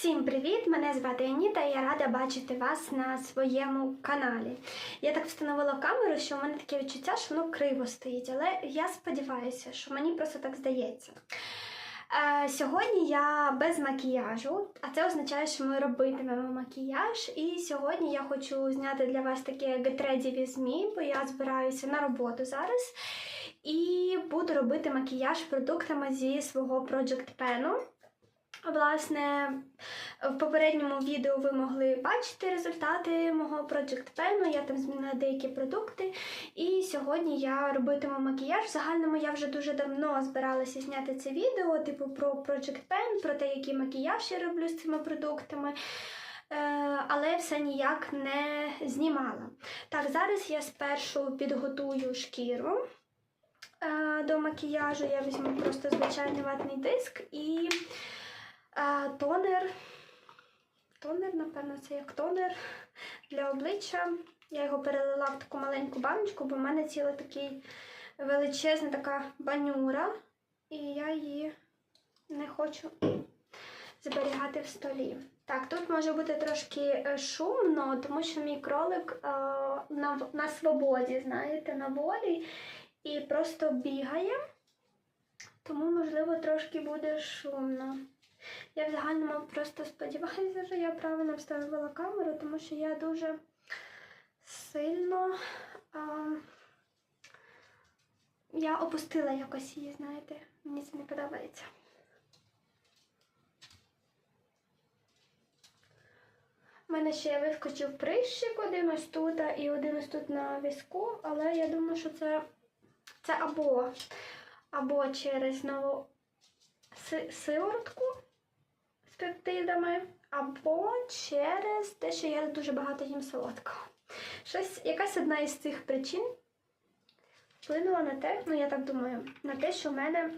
Всім привіт! Мене звати Аніта і я рада бачити вас на своєму каналі. Я так встановила камеру, що в мене таке відчуття, що воно криво стоїть, але я сподіваюся, що мені просто так здається. Е, сьогодні я без макіяжу, а це означає, що ми робитимемо макіяж. І сьогодні я хочу зняти для вас таке With Me, бо я збираюся на роботу зараз. І буду робити макіяж продуктами зі свого Project Pen. Власне, в попередньому відео ви могли бачити результати мого Project Pen, я там змінила деякі продукти. І сьогодні я робитиму макіяж. В загальному я вже дуже давно збиралася зняти це відео, типу про Project Pen, про те, який макіяж я роблю з цими продуктами. Е, Але все ніяк не знімала. Так, зараз я спершу підготую шкіру е, до макіяжу. Я візьму просто звичайний ватний диск і е, тонер. Тонер, напевно, це як тонер для обличчя. Я його перелила в таку маленьку баночку, бо в мене ціла такий величезна така банюра, і я її не хочу зберігати в столі. Так, тут може бути трошки е, шумно, тому що мій кролик е, на, на свободі, знаєте, на волі і просто бігає, тому, можливо, трошки буде шумно. Я в загальному просто сподіваюся, що я правильно встановила камеру, тому що я дуже сильно. А, я опустила якось її, знаєте, мені це не подобається. У мене ще вискочив прищик один ось тут і один ось тут на візку, але я думаю, що це, це або, або через нову си- сиворотку пептидами, або через те, що я дуже багато їм солодкого. Щось, якась одна із цих причин вплинула на те, ну я так думаю, на те, що в мене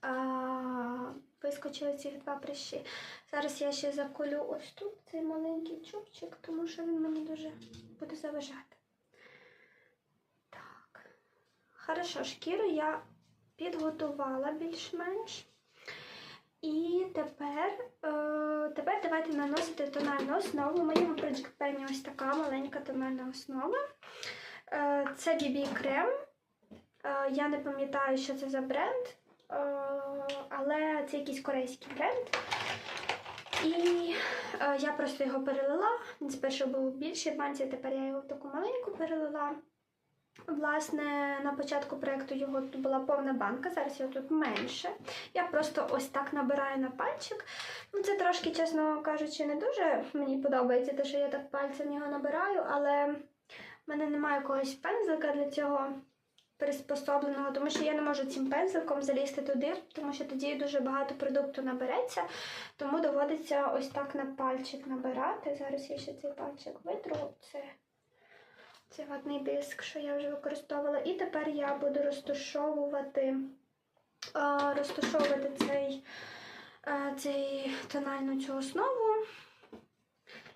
а, вискочили ці два прищі. Зараз я ще заколю ось тут цей маленький чубчик, тому що він мені дуже буде заважати. Так. Хорошо, шкіру я підготувала більш-менш. І тепер, е, тепер давайте наносити тональну основу. У моєму Project Pen ось така маленька тональна основа. Е, це BB крем. Е, я не пам'ятаю, що це за бренд, е, але це якийсь корейський бренд. І е, я просто його перелила. Спершу був більший банці, тепер я його в таку маленьку перелила. Власне, на початку проєкту його тут була повна банка, зараз його тут менше. Я просто ось так набираю на пальчик. Ну, це трошки, чесно кажучи, не дуже мені подобається, те, що я так пальцем його набираю, але в мене немає якогось пензлика для цього приспособленого, тому що я не можу цим пензликом залізти туди, тому що тоді дуже багато продукту набереться, тому доводиться ось так на пальчик набирати. Зараз я ще цей пальчик витру. Це ватний диск, що я вже використовувала. І тепер я буду розташовувати, розташовувати цей, цей тональну цю основу.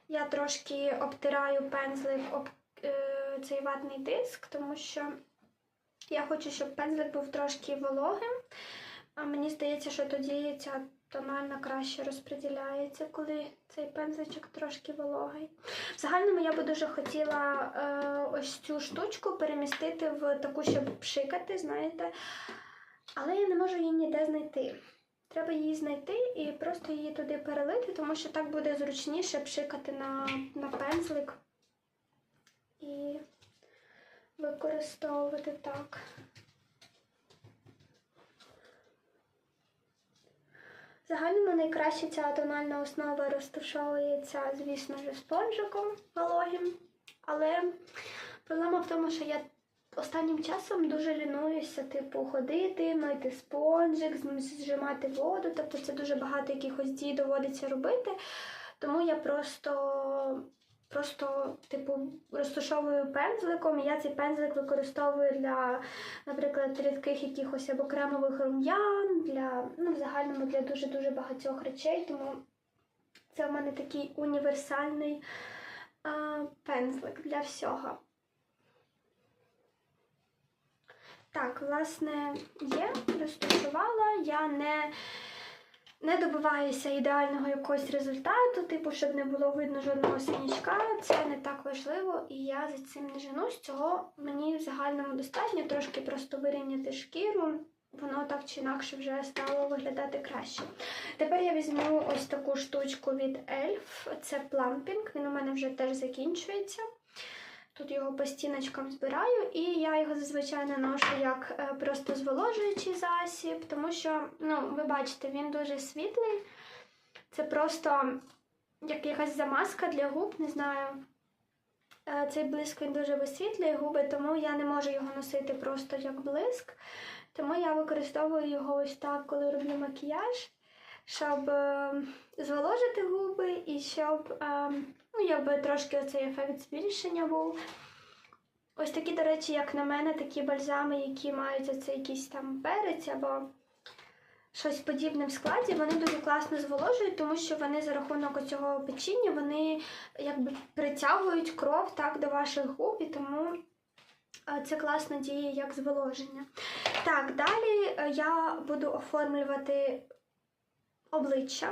Я трошки обтираю пензлик об е, цей ватний диск, тому що я хочу, щоб пензлик був трошки вологим. Мені здається, що тоді ця тональна краще розподіляється, коли цей пензличок трошки вологий. В загальному я би дуже хотіла е, ось цю штучку перемістити в таку, щоб пшикати, знаєте. Але я не можу її ніде знайти. Треба її знайти і просто її туди перелити, тому що так буде зручніше пшикати на, на пензлик і використовувати так. Загальному найкраще ця тональна основа розташовується, звісно ж, спонжиком вологим. Але проблема в тому, що я останнім часом дуже лінуюся, типу, ходити, мити спонжик, зжимати воду. Тобто це дуже багато якихось дій доводиться робити. Тому я просто, просто типу, розташовую пензликом. І я цей пензлик використовую для, наприклад, рідких якихось або кремових рум'ян, для, ну, в загальному для дуже-дуже багатьох речей. Тому це в мене такий універсальний а, пензлик для всього. Так, власне, є, розташувала. Я не не добиваюся ідеального якогось результату, типу, щоб не було видно жодного синячка. Це не так важливо, і я за цим не женусь. Цього мені в загальному достатньо трошки просто вирівняти шкіру. Воно так чи інакше вже стало виглядати краще. Тепер я візьму ось таку штучку від Elf. Це плампінг. Він у мене вже теж закінчується. Тут його по стіночкам збираю, і я його зазвичай наношу як е, просто зволожуючий засіб, тому що, ну, ви бачите, він дуже світлий. Це просто як якась замазка для губ, не знаю. Е, Цей блиск він дуже висвітлює губи, тому я не можу його носити просто як блиск. Тому я використовую його ось так, коли роблю макіяж, щоб е, зволожити губи і щоб е, ну, якби трошки оцей ефект збільшення був. Ось такі, до речі, як на мене, такі бальзами, які мають оце якийсь там перець або щось подібне в складі, вони дуже класно зволожують, тому що вони за рахунок цього печіння вони якби притягують кров так до ваших губ, і тому е, це класно діє як зволоження. Так, далі я буду оформлювати обличчя.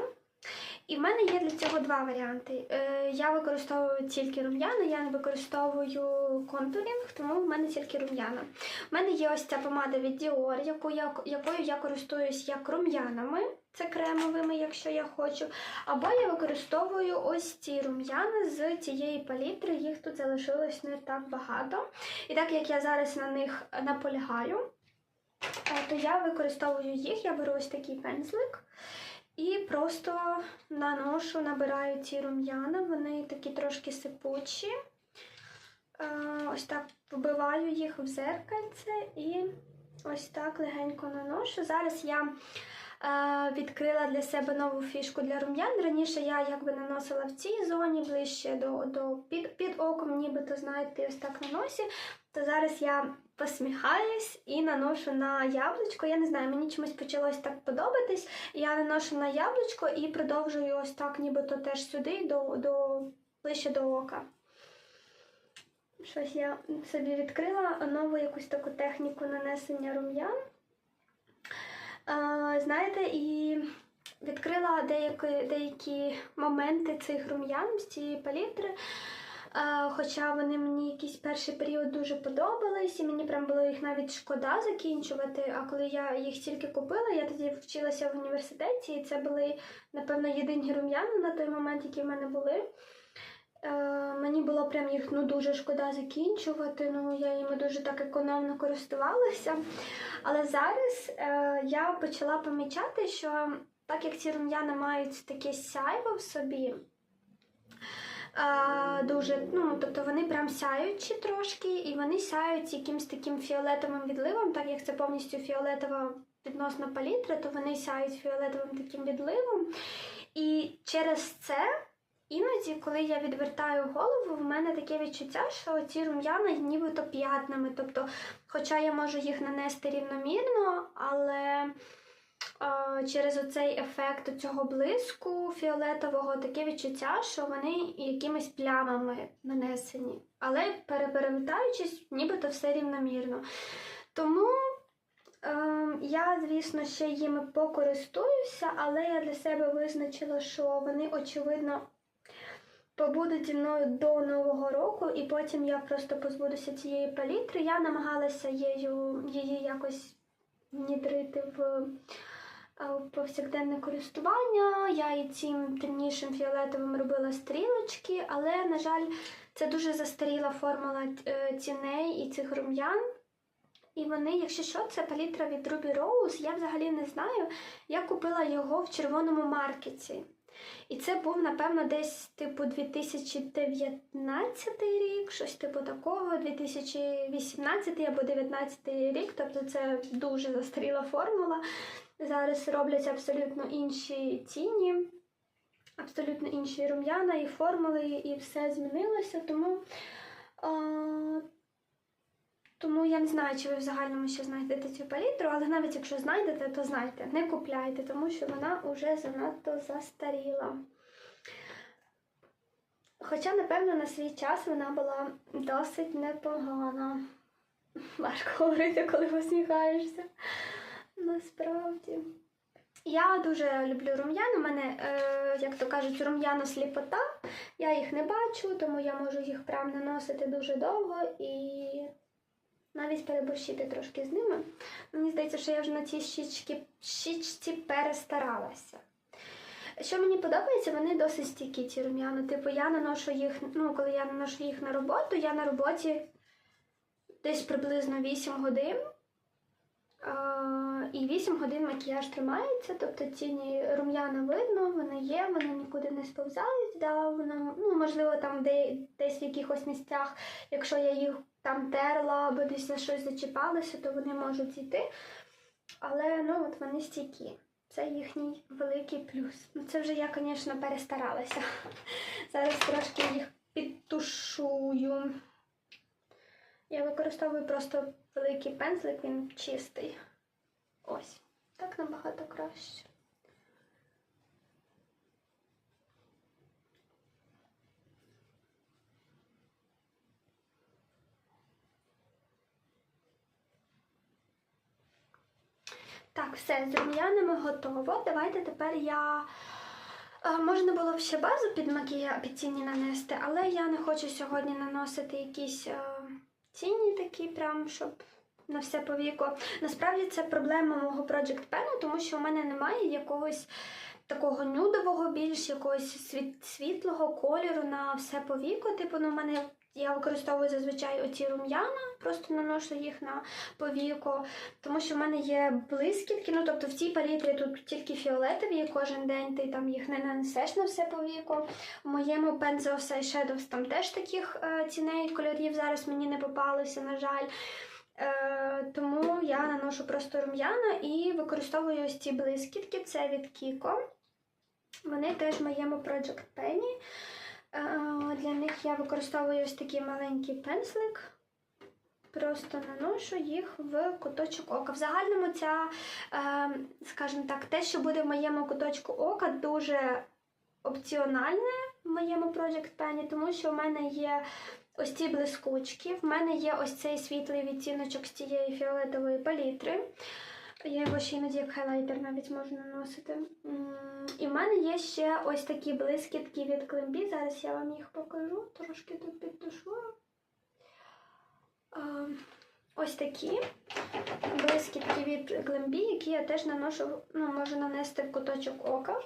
І в мене є для цього два варіанти. Е, Я використовую тільки рум'яна, я не використовую контурінг, тому в мене тільки рум'яна. У мене є ось ця помада від Dior, яку я, якою я користуюсь як рум'янами, це кремовими, якщо я хочу. Або я використовую ось ці рум'яна з цієї палітри, їх тут залишилось не так багато. І так як я зараз на них наполягаю, е, то я використовую їх, я беру ось такий пензлик. І просто наношу, набираю ці рум'яна, вони такі трошки сипучі. Е, Ось так вбиваю їх в зеркальце і ось так легенько наношу. Зараз я відкрила для себе нову фішку для рум'ян. Раніше я якби наносила в цій зоні ближче до, до під, під оком, нібито, знаєте, ось так на носі. То зараз я посміхаюсь і наношу на яблучко. Я не знаю, мені чомусь почалось так подобатись. Я наношу на яблучко і продовжую ось так, нібито теж сюди, до, до, ближче до ока. Щось я собі відкрила нову якусь таку техніку нанесення рум'ян. Знаєте, і відкрила деякі, деякі моменти цих рум'ян з цієї палітри. Хоча вони мені якийсь перший період дуже подобались, і мені прям було їх навіть шкода закінчувати. А коли я їх тільки купила, я тоді вчилася в університеті, і це були, напевно, єдині рум'яна на той момент, які в мене були. Е, мені було прям їх ну, дуже шкода закінчувати, ну я їми дуже так економно користувалася. Але зараз е, я почала помічати, що так як ці рум'яна мають таке сяйво в собі, е, дуже, ну, тобто вони прям сяючі трошки, і вони сяють якимсь таким фіолетовим відливом, так як це повністю фіолетова відносна палітра, то вони сяють фіолетовим таким відливом. І через це. Іноді, коли я відвертаю голову, в мене таке відчуття, що ці рум'яна нібито п'ятнами. Тобто, хоча я можу їх нанести рівномірно, але е, через оцей ефект цього блиску фіолетового таке відчуття, що вони якимись плямами нанесені. Але переперевертаючись, нібито все рівномірно. Тому е, я, звісно, ще їми покористуюся, але я для себе визначила, що вони, очевидно, побудуть зі мною до Нового року, і потім я просто позбудуся цієї палітри. Я намагалася її, її якось внідрити в е, повсякденне користування. Я і цим темнішим фіолетовим робила стрілочки, але, на жаль, це дуже застаріла формула е, ціней і цих рум'ян. І вони, якщо що, це палітра від Ruby Rose, я взагалі не знаю. Я купила його в червоному маркеті. І це був, напевно, десь типу 2019 рік, щось типу такого, 2018 або 2019 рік. Тобто це дуже застаріла формула. Зараз робляться абсолютно інші тіні, абсолютно інші рум'яна і формули, і все змінилося. Тому, тому я не знаю, чи ви в загальному ще знайдете цю палітру, але навіть якщо знайдете, то знайте, не купляйте, тому що вона вже занадто застаріла. Хоча, напевно, на свій час вона була досить непогана. Важко говорити, коли посміхаєшся. Насправді. Я дуже люблю рум'яна. У мене, е, як то кажуть, рум'яна сліпота. Я їх не бачу, тому я можу їх прям наносити дуже довго і навіть переборщити трошки з ними. Мені здається, що я вже на цій щічці, щічці перестаралася. Що мені подобається, вони досить стійкі ці рум'яна. Типу, я наношу їх, ну, коли я наношу їх на роботу, я на роботі десь приблизно 8 годин. А, і 8 годин макіяж тримається, тобто тіні рум'яна видно, вони є, вони нікуди не сповзають. Да, воно, ну, можливо, там де, десь в якихось місцях, якщо я їх там терла або десь на щось зачіпалася, то вони можуть зійти. Але ну, от вони стійкі. Це їхній великий плюс. Ну, це вже я, звісно, перестаралася. Зараз трошки їх підтушую. Я використовую просто великий пензлик, він чистий. Ось. Так набагато краще. Так, все, з рум'янами готово. Давайте тепер я. Е, Можна було б ще базу під макія... тіні нанести, але я не хочу сьогодні наносити якісь е, тіні такі, прям, щоб на все повіко. Насправді це проблема мого Project Pen, тому що у мене немає якогось такого нюдового, більш якогось світ... світлого кольору на все повіко. Типу, ну, у мене я використовую зазвичай оці рум'яна, просто наношу їх на повіко, тому що в мене є блискітки. Ну тобто в цій палітрі тут тільки фіолетові, і кожен день ти там їх не нанесеш на все повіко. В моєму Pencil of Shadows там теж таких е, ціней кольорів зараз мені не попалося, на жаль. Е, тому я наношу просто рум'яна і використовую ось ці блискітки. Це від Kiko. Вони теж в моєму Project Penny. Е, Для них я використовую ось такий маленький пензлик. Просто наношу їх в куточок ока. В загальному ця, е, скажімо так, те, що буде в моєму куточку ока, дуже опціональне в моєму Project Pen, тому що в мене є ось ці блискучки, в мене є ось цей світлий відтіночок з цієї фіолетової палітри. Я його ще іноді як хайлайтер навіть можу наносити. І в мене є ще ось такі блискітки від Клембі. Зараз я вам їх покажу, трошки тут підтушу. Ось такі блискітки від Глембі, які я теж наношу, ну, можу нанести в куточок ока.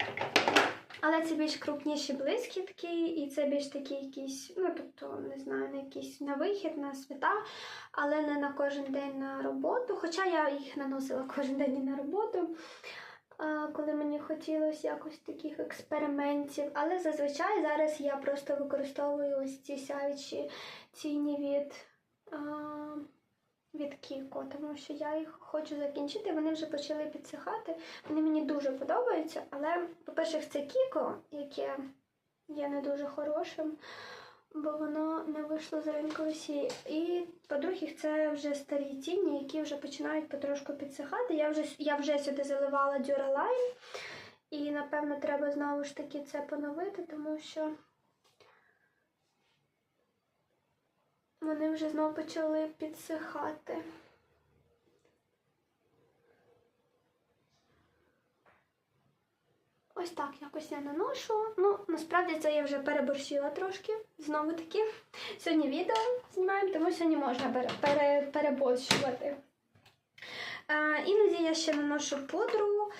Але це більш крупніші блискітки, і це більш такі якісь, ну тобто, не знаю, на якісь на вихід, на свята, але не на кожен день на роботу. Хоча я їх наносила кожен день і на роботу, коли мені хотілося якось таких експериментів. Але зазвичай зараз я просто використовую ось ці сяючі тіні від. Від Кіко, тому що я їх хочу закінчити. Вони вже почали підсихати. Вони мені дуже подобаються, але, по-перше, це Кіко, яке є не дуже хорошим, бо воно не вийшло з ринку Росії. І, по-друге, це вже старі тіні, які вже починають потрошку підсихати. Я вже, я вже сюди заливала Duraline, і, напевно, треба знову ж таки це поновити, тому що. Вони вже знову почали підсихати. Ось так якось я наношу. Ну, насправді це я вже переборщила трошки. Знову таки. Сьогодні відео знімаємо, тому сьогодні можна пере, пере, переборщувати. Е, іноді я ще наношу пудру.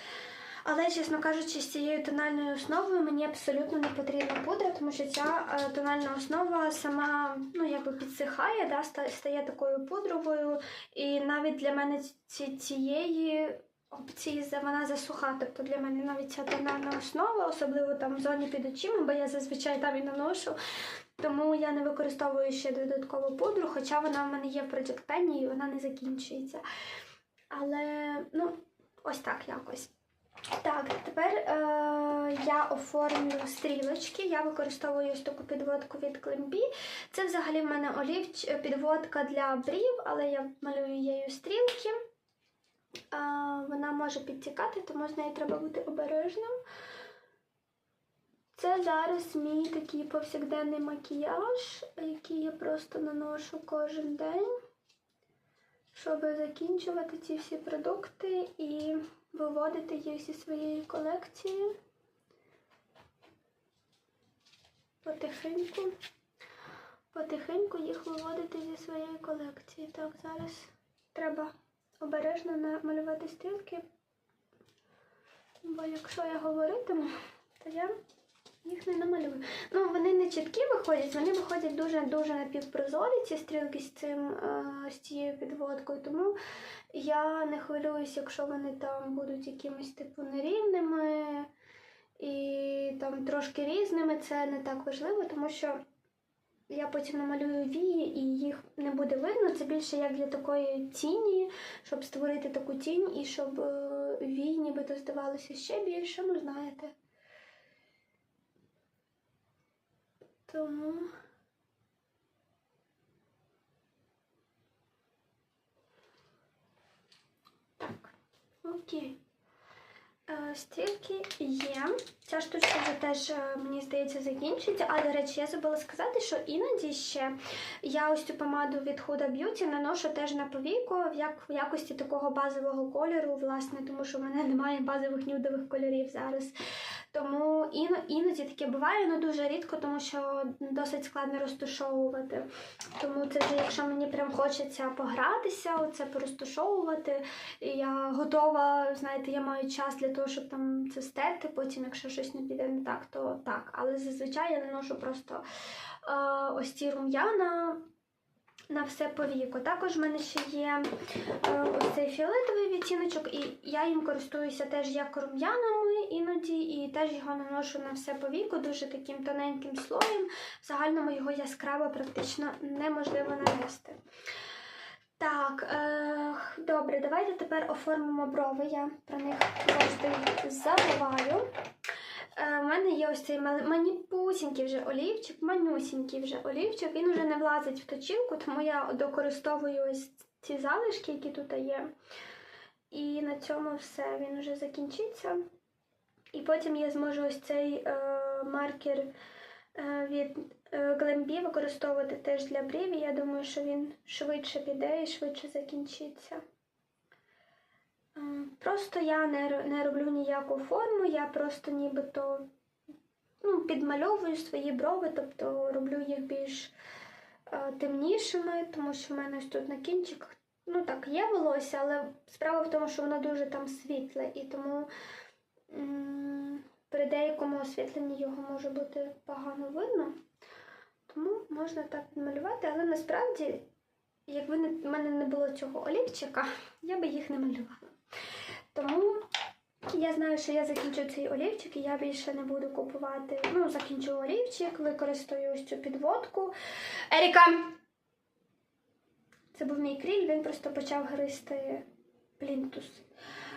Але, чесно кажучи, з цією тональною основою мені абсолютно не потрібна пудра, тому що ця е, тональна основа сама ну, якби підсихає, да, стає такою пудровою. І навіть для мене ці, цієї опції вона засуха. Тобто для мене навіть ця тональна основа, особливо там в зоні під очима, бо я зазвичай там і наношу. Тому я не використовую ще додаткову пудру, хоча вона в мене є в Pen і вона не закінчується. Але ну, ось так якось. Так, тепер е, я оформлю стрілочки. Я використовую ось таку підводку від Клембі. Це взагалі в мене олівч підводка для брів, але я малюю її стрілки. Е, вона може підтікати, тому з нею треба бути обережним. Це зараз мій такий повсякденний макіяж, який я просто наношу кожен день. щоб закінчувати ці всі продукти і виводити їх зі своєї колекції. Потихеньку. Потихеньку їх виводити зі своєї колекції. Так, зараз треба обережно намалювати стрілки. Бо якщо я говоритиму, то я їх не намалюю. Ну, вони не чіткі виходять, вони виходять дуже-дуже напівпрозорі, ці стрілки з цим, е, з цією підводкою. Тому я не хвилююсь, якщо вони там будуть якимись типу нерівними і там трошки різними. Це не так важливо, тому що я потім намалюю вії і їх не буде видно. Це більше як для такої тіні, щоб створити таку тінь і щоб е, вії нібито здавалося ще більше, ну знаєте. Тому. Окей. Е, Стрілки є. Ця штучка вже теж, е, мені здається, закінчується. А, до речі, я забула сказати, що іноді ще я ось цю помаду від Huda Beauty наношу теж на повіку в якості такого базового кольору, власне, тому що в мене немає базових нюдових кольорів зараз. Тому іно, іноді таке буває, але дуже рідко, тому що досить складно розташовувати. Тому це якщо мені прям хочеться погратися, оце порозташовувати, я готова, знаєте, я маю час для того, щоб там це стерти. Потім, якщо щось не піде не так, то так. Але зазвичай я наношу просто е, ось ці рум'яна на все повіку. Також в мене ще є е, ось цей фіолетовий відтіночок, і я їм користуюся теж як рум'янами іноді, і теж його наношу на все повіку дуже таким тоненьким слоєм. В загальному його яскраво практично неможливо нанести. Так, е, добре, давайте тепер оформимо брови. Я про них завжди забуваю. Е, У мене є ось цей маніпусінький вже олівчик, манюсінький вже олівчик. Він вже не влазить в точилку, тому я докористовую ось ці залишки, які тут є. І на цьому все. Він вже закінчиться. І потім я зможу ось цей е, маркер е, від е, використовувати теж для брів. Я думаю, що він швидше піде і швидше закінчиться. Просто я не, не роблю ніяку форму, я просто нібито ну, підмальовую свої брови, тобто роблю їх більш е, темнішими, тому що в мене ось тут на кінчиках, ну так, є волосся, але справа в тому, що воно дуже там світле, і тому м, при деякому освітленні його може бути погано видно. Тому можна так підмалювати, але насправді, якби в мене не було цього олівчика, я би їх не малювала. Тому я знаю, що я закінчу цей олівчик, і я більше не буду купувати. Ну, закінчу олівчик, використаю ось цю підводку. Еріка! Це був мій кріль, він просто почав гризти плінтус.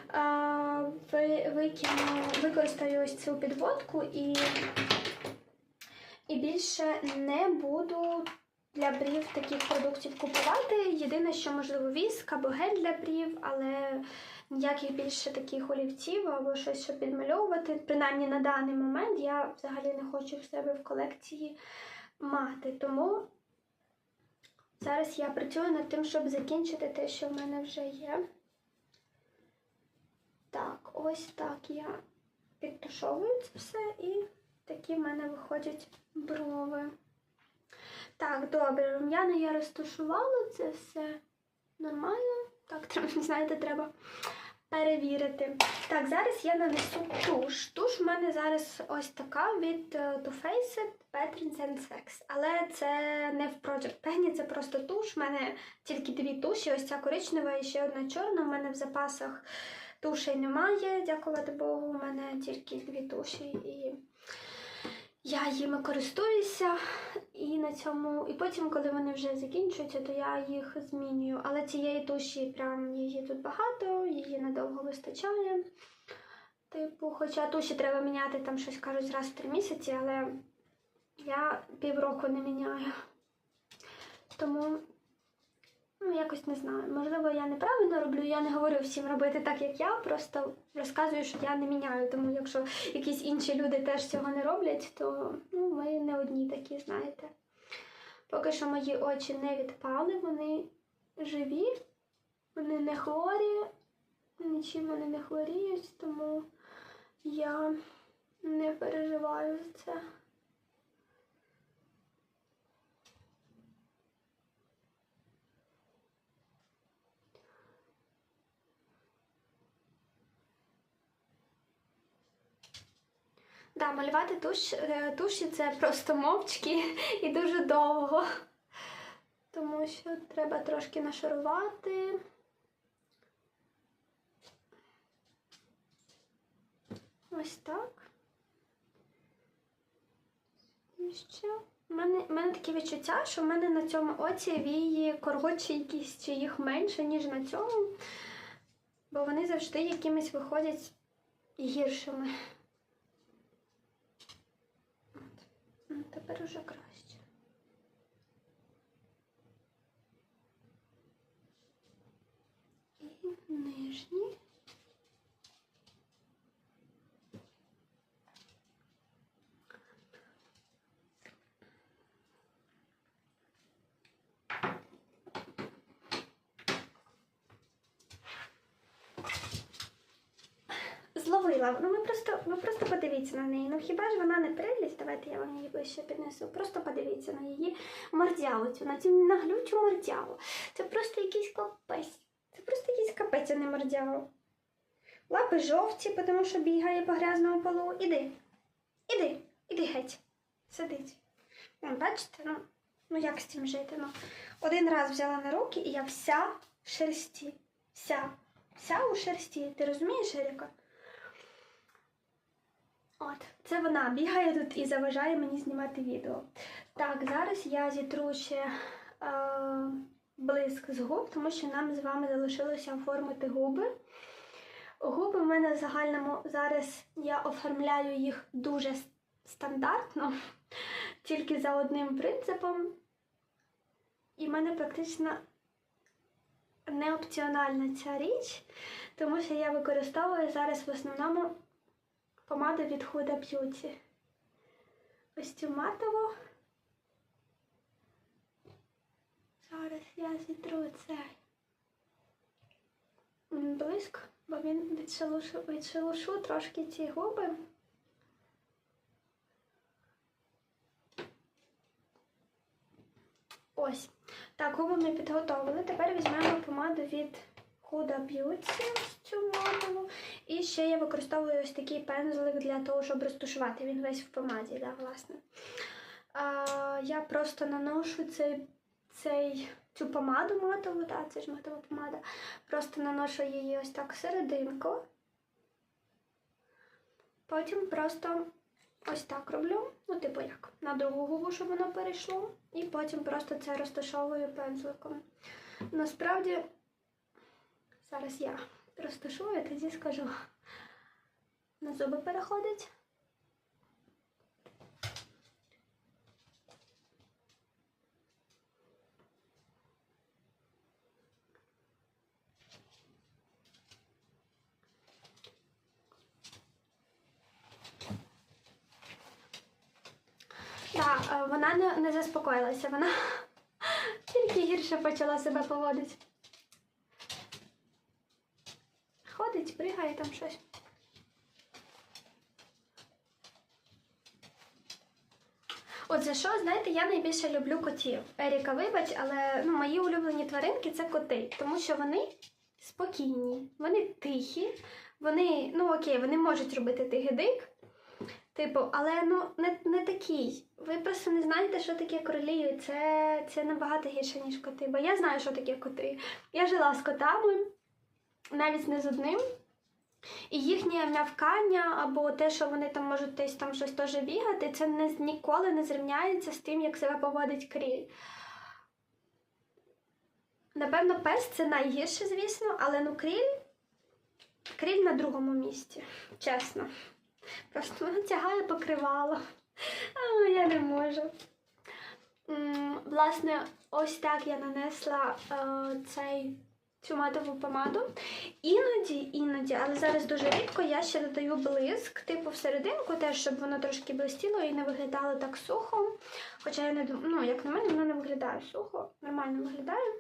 А, ви, викину, використаю ось цю підводку і, і більше не буду для брів таких продуктів купувати. Єдине, що можливо віск або гель для брів, але ніяких більше таких олівців або щось, щоб підмальовувати. Принаймні на даний момент я взагалі не хочу в себе в колекції мати. Тому зараз я працюю над тим, щоб закінчити те, що в мене вже є. Так, ось так я підтушовую це все і такі в мене виходять брови. Так, добре, рум'яна я розташувала, це все нормально. Так, треба, знаєте, треба перевірити. Так, зараз я нанесу туш. Туш в мене зараз ось така від е, Too Faced Veterans and Sex. Але це не в Project Penny, це просто туш. У мене тільки дві туші, ось ця коричнева і ще одна чорна. У мене в запасах тушей немає, дякувати Богу, у мене тільки дві туші. І я їми користуюся, і на цьому, і потім, коли вони вже закінчуються, то я їх змінюю. Але цієї туші прям її тут багато, її надовго вистачає. Типу, хоча туші треба міняти там щось кажуть раз в три місяці, але я півроку не міняю. Тому, ну, якось не знаю. Можливо, я неправильно роблю, я не говорю всім робити так, як я, просто розказую, що я не міняю. Тому якщо якісь інші люди теж цього не роблять, то ну, ми не одні такі, знаєте. Поки що мої очі не відпали, вони живі. Вони не хворі, нічим вони не хворіють, тому я не переживаю за це. Да, малювати туш, е, туші це просто мовчки і дуже довго. Тому що треба трошки нашарувати. Ось так. І ще. У мене, мене таке відчуття, що в мене на цьому оці вії коротші якісь, чи їх менше, ніж на цьому. Бо вони завжди якимись виходять гіршими. От. Ну, тепер уже краще. І нижні. Зловила. Ну ви просто, ви просто подивіться на неї. Ну хіба ж вона не прелість? Давайте я вам її ближче піднесу. Просто подивіться на її мордяву, цю, на цю наглючу мордяву. Це просто якийсь капець. Це просто якийсь капець, а не мордява. Лапи жовті, тому що бігає по грязному полу. Іди. Іди, іди геть. Сидить. Вон, бачите, ну, ну як з цим жити? Ну, один раз взяла на руки, і я вся в шерсті. Вся. Вся у шерсті. Ти розумієш, Еріка? От, це вона бігає тут і заважає мені знімати відео. Так, зараз я зітру ще е, блиск з губ, тому що нам з вами залишилося оформити губи. Губи в мене в загальному зараз я оформляю їх дуже стандартно, тільки за одним принципом. І в мене практично не опціональна ця річ, тому що я використовую зараз в основному помаду від Huda Beauty. Ось цю матову. Зараз я зітру цей блиск, бо він відшелушу, відшелушу трошки ці губи. Ось. Так, губи ми підготовили. Тепер візьмемо помаду від Huda Beauty, ось цю матову. І ще я використовую ось такий пензлик для того, щоб розтушувати. Він весь в помаді, да, власне. А, я просто наношу цей, цей, цю помаду матову, да, це ж матова помада. Просто наношу її ось так серединку. Потім просто ось так роблю. Ну, типу як, на другу губу, щоб воно перейшло. І потім просто це розташовую пензликом. Насправді, зараз я розташую, тоді скажу. На зуби переходить. Так, е, вона не заспокоїлася, вона тільки гірше почала себе поводити. Ходить, пригає там щось. От за що, знаєте, я найбільше люблю котів. Еріка, вибач, але ну, мої улюблені тваринки це коти, тому що вони спокійні, вони тихі, вони, ну окей, вони можуть робити тигидик, Типу, але ну не, не такий. Ви просто не знаєте, що таке королі. Це, це набагато гірше, ніж коти. Бо я знаю, що таке коти. Я жила з котами, навіть не з одним. І їхнє м'явкання або те, що вони там можуть десь там щось теж бігати, це не, ніколи не зрівняється з тим, як себе поводить кріль. Напевно, пес це найгірше, звісно, але ну кріль, кріль на другому місці, чесно. Просто вона тягає покривало. А я не можу. Власне, ось так я нанесла е, цей, цю матову помаду. Іноді, іноді, але зараз дуже рідко я ще додаю блиск, типу всерединку, теж, щоб воно трошки блистіло і не виглядало так сухо. Хоча я не ну, як на мене, воно не виглядає сухо, нормально виглядає.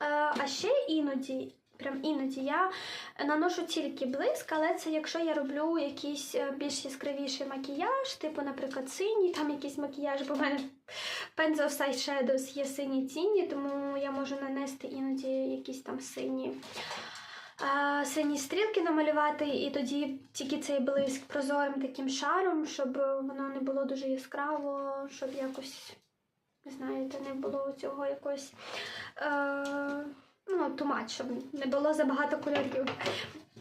Е, а ще іноді, прям іноді я наношу тільки блиск, але це якщо я роблю якийсь е, більш яскравіший макіяж, типу, наприклад, синій, там якийсь макіяж, бо в мене Pencil Size Shadows є сині тіні, тому я можу нанести іноді якісь там сині. е, Сині стрілки намалювати, і тоді тільки цей блиск прозорим таким шаром, щоб воно не було дуже яскраво, щоб якось, знаєте, не було цього якось е, ну, тумач, щоб не було забагато кольорів.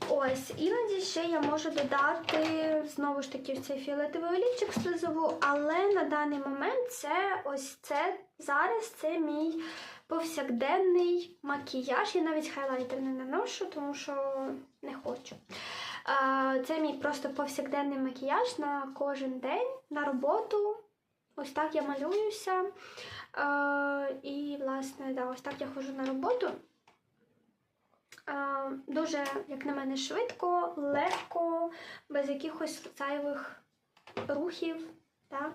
Ось, іноді ще я можу додати знову ж таки в цей фіолетовий олівчик слизову, але на даний момент це ось це зараз це мій повсякденний макіяж. Я навіть хайлайтер не наношу, тому що не хочу. Це мій просто повсякденний макіяж на кожен день, на роботу. Ось так я малююся. І, власне, да, ось так я ходжу на роботу. Дуже, як на мене, швидко, легко, без якихось зайвих рухів. Так.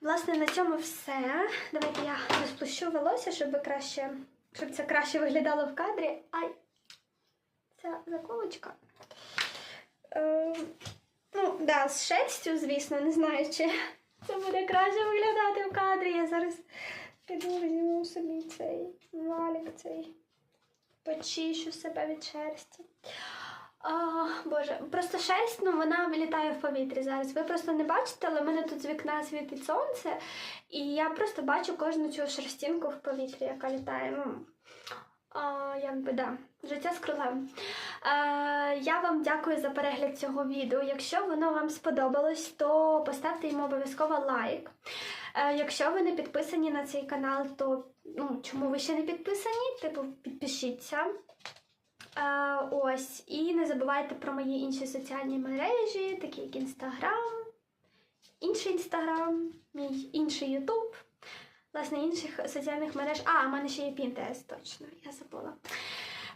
Власне, на цьому все. Давайте я розплющу волосся, щоб краще, щоб це краще виглядало в кадрі. Ай! Ця заколочка. Е, ну, да, з шерстю, звісно, не знаю, чи це буде краще виглядати в кадрі. Я зараз піду візьму собі цей валік, цей почищу себе від шерсті. О, Боже, просто шерсть, ну вона вилітає в повітрі зараз. Ви просто не бачите, але в мене тут з вікна світить сонце, і я просто бачу кожну цю шерстинку в повітрі, яка літає. Ну, а, якби да, життя з крилем. Е, я вам дякую за перегляд цього відео. Якщо воно вам сподобалось, то поставте йому обов'язково лайк. Е, якщо ви не підписані на цей канал, то ну, чому ви ще не підписані? Типу, підпишіться. Е, ось, і не забувайте про мої інші соціальні мережі, такі як Інстаграм, інший Інстаграм, мій інший Ютуб, власне, інших соціальних мереж. А, у мене ще є Pinterest, точно, я забула.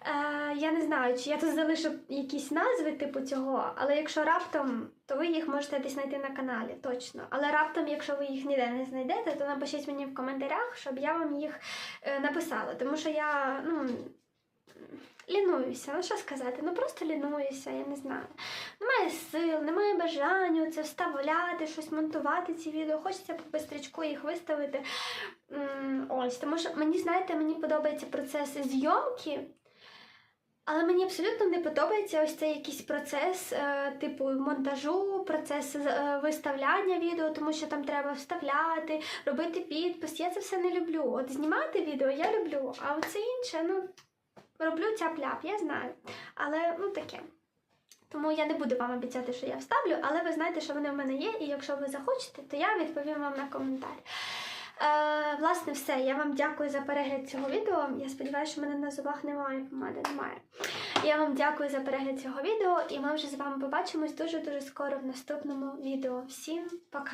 Е, я не знаю, чи я тут залишу якісь назви типу цього, але якщо раптом, то ви їх можете десь знайти на каналі, точно. Але раптом, якщо ви їх ніде не знайдете, то напишіть мені в коментарях, щоб я вам їх е, написала. Тому що я, ну. Лінуюся, ну що сказати, ну просто лінуюся, я не знаю. Немає сил, немає бажання це вставляти, щось монтувати ці відео. Хочеться по бистрячку їх виставити. Ось, тому що мені, знаєте, мені подобається процес зйомки, але мені абсолютно не подобається ось цей якийсь процес, е, типу монтажу, процес е, виставляння відео, тому що там треба вставляти, робити підпис. Я це все не люблю. От знімати відео я люблю, а оце інше, ну. Роблю цяп-ляп, я знаю. Але ну таке. Тому я не буду вам обіцяти, що я вставлю, але ви знаєте, що вони в мене є, і якщо ви захочете, то я відповім вам на коментар. Е, власне, все. Я вам дякую за перегляд цього відео. Я сподіваюся, що мене на зубах немає помади, немає. Я вам дякую за перегляд цього відео, і ми вже з вами побачимось дуже-дуже скоро в наступному відео. Всім пока!